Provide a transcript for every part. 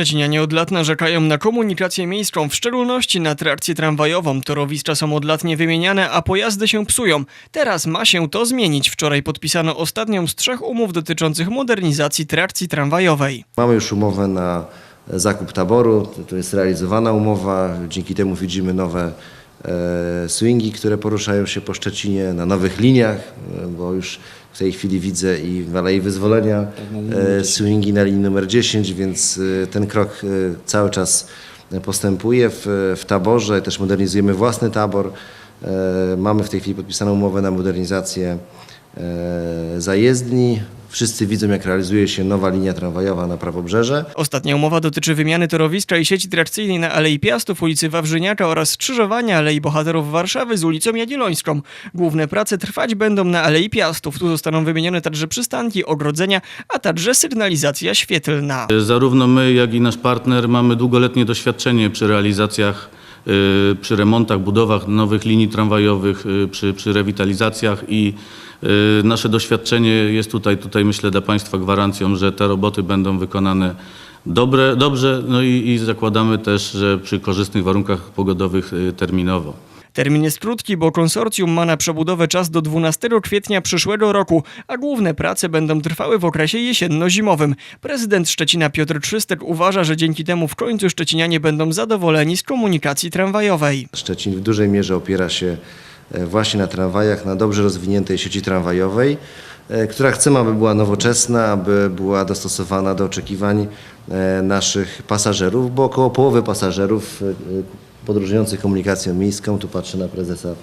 Szczecinianie od lat narzekają na komunikację miejską, w szczególności na trakcję tramwajową. Torowiska są od lat niewymieniane, a pojazdy się psują. Teraz ma się to zmienić. Wczoraj podpisano ostatnią z trzech umów dotyczących modernizacji trakcji tramwajowej. Mamy już umowę na zakup taboru, to jest realizowana umowa, dzięki temu widzimy nowe swingi, które poruszają się po Szczecinie na nowych liniach, e, bo już w tej chwili widzę i w Alei Wyzwolenia e, swingi na linii numer 10, więc e, ten krok e, cały czas postępuje w, w taborze, też modernizujemy własny tabor. E, Mamy w tej chwili podpisaną umowę na modernizację e, zajezdni. Wszyscy widzą, jak realizuje się nowa linia tramwajowa na Prawobrzeże. Ostatnia umowa dotyczy wymiany torowiska i sieci trakcyjnej na Alei Piastów, ulicy Wawrzyniaka oraz skrzyżowania Alei Bohaterów Warszawy z ulicą Jagiellońską. Główne prace trwać będą na Alei Piastów. Tu zostaną wymienione także przystanki, ogrodzenia, a także sygnalizacja świetlna. Zarówno my, jak i nasz partner mamy długoletnie doświadczenie przy realizacjach, przy remontach, budowach nowych linii tramwajowych, y, przy, przy rewitalizacjach i y, nasze doświadczenie jest tutaj, tutaj myślę dla Państwa gwarancją, że te roboty będą wykonane dobre, dobrze, no i, i zakładamy też, że przy korzystnych warunkach pogodowych y, terminowo. Termin jest krótki, bo konsorcjum ma na przebudowę czas do 12 kwietnia przyszłego roku, a główne prace będą trwały w okresie jesienno-zimowym. Prezydent Szczecina Piotr Trzystek uważa, że dzięki temu w końcu szczecinianie będą zadowoleni z komunikacji tramwajowej. Szczecin w dużej mierze opiera się e, właśnie na tramwajach, na dobrze rozwiniętej sieci tramwajowej, e, która chcemy, aby była nowoczesna, aby była dostosowana do oczekiwań e, naszych pasażerów, bo około połowy pasażerów podróżujących komunikacją miejską, tu patrzę na prezesa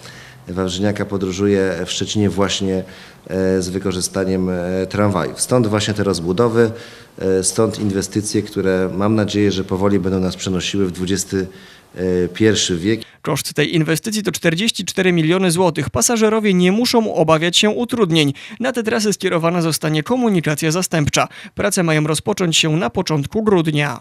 Wawrzyniaka, podróżuje w Szczecinie właśnie e, z wykorzystaniem e, tramwajów. Stąd właśnie te rozbudowy, e, stąd inwestycje, które mam nadzieję, że powoli będą nas przenosiły w XXI wiek. Koszt tej inwestycji to 44 miliony złotych. Pasażerowie nie muszą obawiać się utrudnień. Na te trasy skierowana zostanie komunikacja zastępcza. Prace mają rozpocząć się na początku grudnia.